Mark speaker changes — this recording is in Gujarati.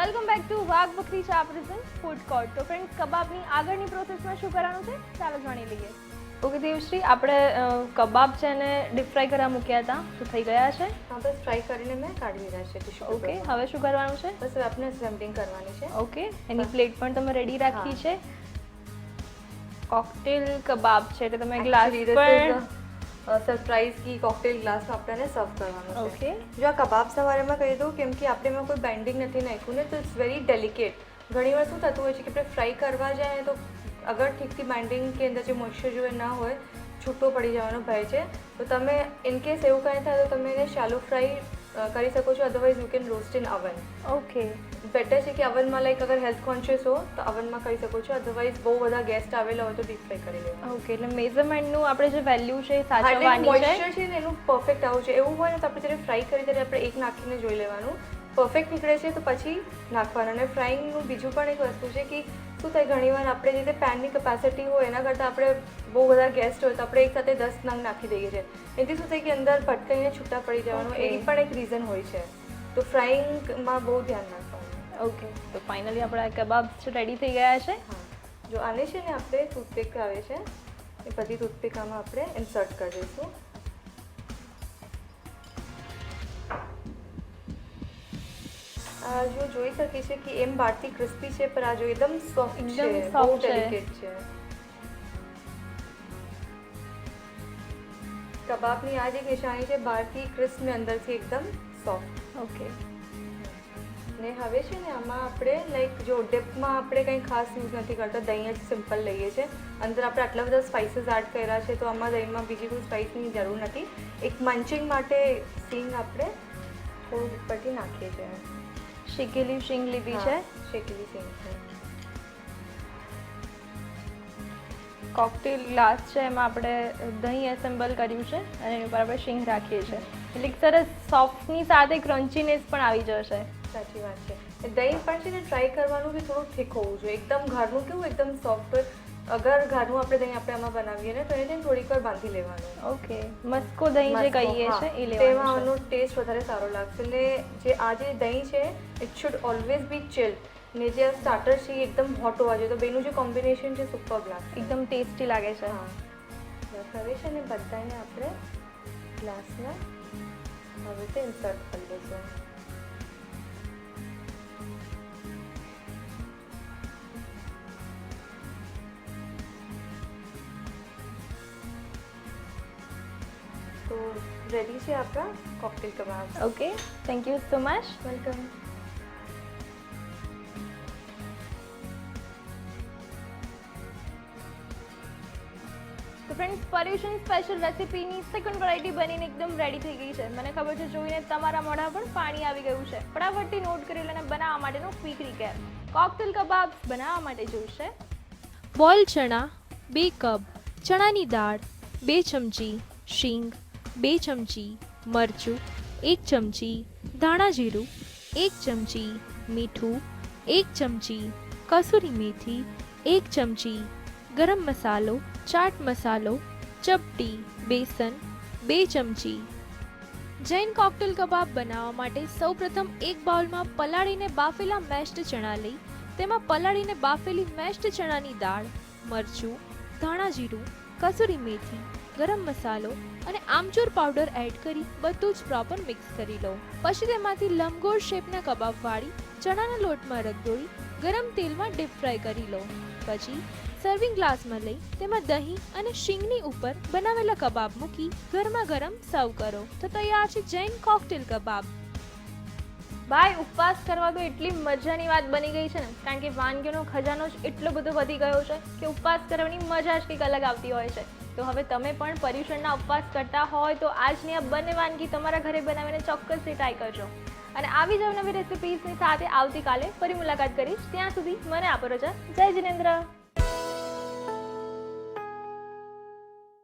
Speaker 1: Welcome back to Wagh Bakri ચા પ્રેઝન્ટ ફૂડ કોર્ટ તો ફ્રેન્ડ કબાબની આગળની પ્રોસેસમાં શું કરવાનું છે? ચાલો જાણી લઈએ. ઓકે દેવશ્રી આપણે કબાબ છે ને ડીપ ફ્રાય કરવા મૂક્યા હતા. તો થઈ ગયા છે?
Speaker 2: હા બસ ફ્રાય કરીને મેં કાઢી લીધા છે ટીશ્યુ
Speaker 1: ઓકે હવે શું કરવાનું છે?
Speaker 2: બસ આપણે સ્વેમ્પિંગ કરવાની છે.
Speaker 1: ઓકે એની પ્લેટ પણ તમે રેડી રાખી છે. કોકટેલ કબાબ છે એટલે તમે ગ્લાસ પણ
Speaker 2: સરપ્રાઈઝ કી કોકટેલ ગ્લાસમાં આપણને સર્વ કરવાનું છે
Speaker 1: ઓકે
Speaker 2: જો આ કબાબ સવારેમાં કહી દઉં કેમ કે આપણે એમાં કોઈ બેન્ડિંગ નથી નાખ્યું ને તો ઇટ્સ વેરી ડેલિકેટ ઘણીવાર શું થતું હોય છે કે આપણે ફ્રાય કરવા જાય તો અગર ઠીકથી બેન્ડિંગ કે અંદર જે મોઇશ્ચર જોઈએ ના હોય છૂટો પડી જવાનો ભય છે તો તમે ઇન કેસ એવું કાંઈ થાય તો તમે એને શાલો ફ્રાય કરી શકો છો otherwise you can roast in oven
Speaker 1: okay
Speaker 2: better છે કે અવનમાં લાઈક અગર હેલ્થ કોન્શિયસ હો તો અવનમાં કરી શકો છો અધરવાઇઝ બહુ બધા ગેસ્ટ આવેલા હોય તો ડીપ ફ્રાય કરી લેવા
Speaker 1: ઓકે એટલે મેઝરમેન્ટનું આપણે જે વેલ્યુ છે સાચવવાની છે?
Speaker 2: છે ને એનું પરફેક્ટ આવું છે. એવું હોય ને તો આપણે જ્યારે ફ્રાય કરી ત્યારે આપણે એક નાખીને જોઈ લેવાનું. પરફેક્ટ નીકળે છે તો પછી નાખવાનું. અને ફ્રાઈંગનું બીજું પણ એક વસ્તુ છે કે શું થાય ઘણીવાર આપણે જે રીતે પેનની કેપેસિટી હોય એના કરતાં આપણે બહુ બધા ગેસ્ટ હોય તો આપણે એક સાથે દસ નંગ નાખી દઈએ છીએ. એથી શું થાય કે અંદર ભટકાઈને છૂટા પડી જવાનું એ પણ એક રીઝન હોય છે. તો ફ્રાઈંગમાં બહુ ધ્યાન રાખવાનું
Speaker 1: ઓકે તો ફાઇનલી આપણા કબાબ રેડી થઈ ગયા છે?
Speaker 2: જો આને છે ને આપણે ટૂથપેક આવે છે એ બધી ટૂથપીક આમાં આપણે ઇન્સર્ટ કરી દઈશું. આ જો જોઈ શકીએ છે કે એમ બહારથી ક્રિસ્પી છે પણ આ જો એકદમ સોફ્ટ છે બહુ ડેલિકેટ છે. કબાબની આ જે નિશાની છે બહારથી ક્રિસ્પ ને અંદરથી એકદમ સોફ્ટ
Speaker 1: ઓકે.
Speaker 2: ને હવે છે ને આમાં આપણે લાઈક જો ડિપમાં આપણે કંઈ ખાસ યુઝ નથી કરતા દહીં જ સિમ્પલ લઈએ છીએ અંદર આપણે આટલા બધા સ્પાઇસીસ એડ કર્યા છે તો આમાં દહીંમાં બીજી કોઈ સ્પાઇસની જરૂર નથી. એક મંચિંગ માટે સિંગ આપણે થોડું ઉપરથી નાખીએ છીએ.
Speaker 1: શેકેલી શીંગ લીધી છે.
Speaker 2: શેકેલી છે
Speaker 1: કોકટેલ ગ્લાસ છે એમાં આપણે દહીં એસેમ્બલ કર્યું છે અને એની ઉપર આપણે શીંગ રાખીએ છીએ. એટલે સરસ સોફ્ટની સાથે ક્રન્ચીનેસ પણ આવી જશે.
Speaker 2: સાચી વાત છે. દહીં પણ છે ને ટ્રાય કરવાનું બી થોડું થીક હોવું જોઈએ. એકદમ ઘરનું કેવું એકદમ સોફ્ટ અગર ઘરનું આપણે દહીં આપણે આમાં બનાવીએ ને તો એને થોડીક વાર બાંધી લેવાનું.
Speaker 1: ઓકે. મસ્કો દહીં જે કહીએ. છે એ
Speaker 2: તેમાં
Speaker 1: લેવાનું
Speaker 2: આનો ટેસ્ટ વધારે સારો લાગશે. ને જે આ જે દહીં છે it should always be chill ને જે આ સ્ટાર્ટર છે એ એકદમ હોટ હોવા જોઈએ. તો બેનું જે કોમ્બિનેશન છે સુપર લાગશે.
Speaker 1: એકદમ ટેસ્ટી લાગે છે.
Speaker 2: હા. હવે છે ને બધાને આપણે ગ્લાસમાં હવે તો ઇન્સર્ટ કરી દઈશું તો રેડી છે આપણા cocktail kebab
Speaker 1: okay thank you so much
Speaker 2: welcome
Speaker 1: તો ફ્રેન્ડ્સ પર્યુષણ સ્પેશિયલ રેસીપીની સેકન્ડ વેરાયટી બનીને એકદમ રેડી થઈ ગઈ છે. મને ખબર છે જોઈને તમારા મોઢા પર પાણી આવી ગયું છે. ફટાફટથી નોટ કરી અને બનાવવા માટેનો ક્વિક રીકેપ કોકટેલ કબાબ બનાવવા માટે જોઈશે.
Speaker 3: બોઇલ ચણા બે કપ ચણાની દાળ બે ચમચી શીંગ બે ચમચી મરચું, એક ચમચી ધાણા જીરું, એક ચમચી મીઠું, એક ચમચી કસૂરી મેથી, એક ચમચી ગરમ મસાલો, ચાટ મસાલો, ચપટી, બેસન, બે ચમચી જૈન કોકટેલ કબાબ બનાવવા માટે સૌપ્રથમ એક બાઉલમાં પલાળીને બાફેલા મેશ્ડ ચણા લઈ, તેમાં પલાળીને બાફેલી મેશ્ડ ચણાની દાળ, મરચું, ધાણા જીરું, કસૂરી મેથી ગરમ મસાલો અને આમચૂર પાવડર એડ કરી બધું જ પ્રોપર મિક્સ કરી લો. પછી તેમાંથી લંબગોળ શેપના કબાબ વાળી ચણાના લોટમાં રગદોળી ગરમ તેલમાં ડીપ ફ્રાય કરી લો. પછી સર્વિંગ ગ્લાસમાં લઈ તેમાં દહીં અને શીંગની ઉપર બનાવેલા કબાબ મૂકી ગરમા ગરમ સર્વ કરો. તો તૈયાર છે જૈન કોકટેલ કબાબ.
Speaker 1: ભાઈ ઉપવાસ કરવા તો એટલી મજાની વાત બની ગઈ છે ને. કારણ કે વાનગીઓનો ખજાનો જ એટલો બધો વધી ગયો છે કે ઉપવાસ કરવાની મજા જ કંઈક અલગ આવતી હોય છે. તો હવે તમે પણ પર્યુષણના ઉપવાસ કરતા હોય તો આજની આ બંને વાનગી તમારા ઘરે બનાવીને ચોક્કસથી ટ્રાય કરજો. અને આવી જ નવી રેસિપીઝની સાથે આવતીકાલે ફરી મુલાકાત કરીશ. ત્યાં સુધી મને આપો રજા. જય જિનેન્દ્ર.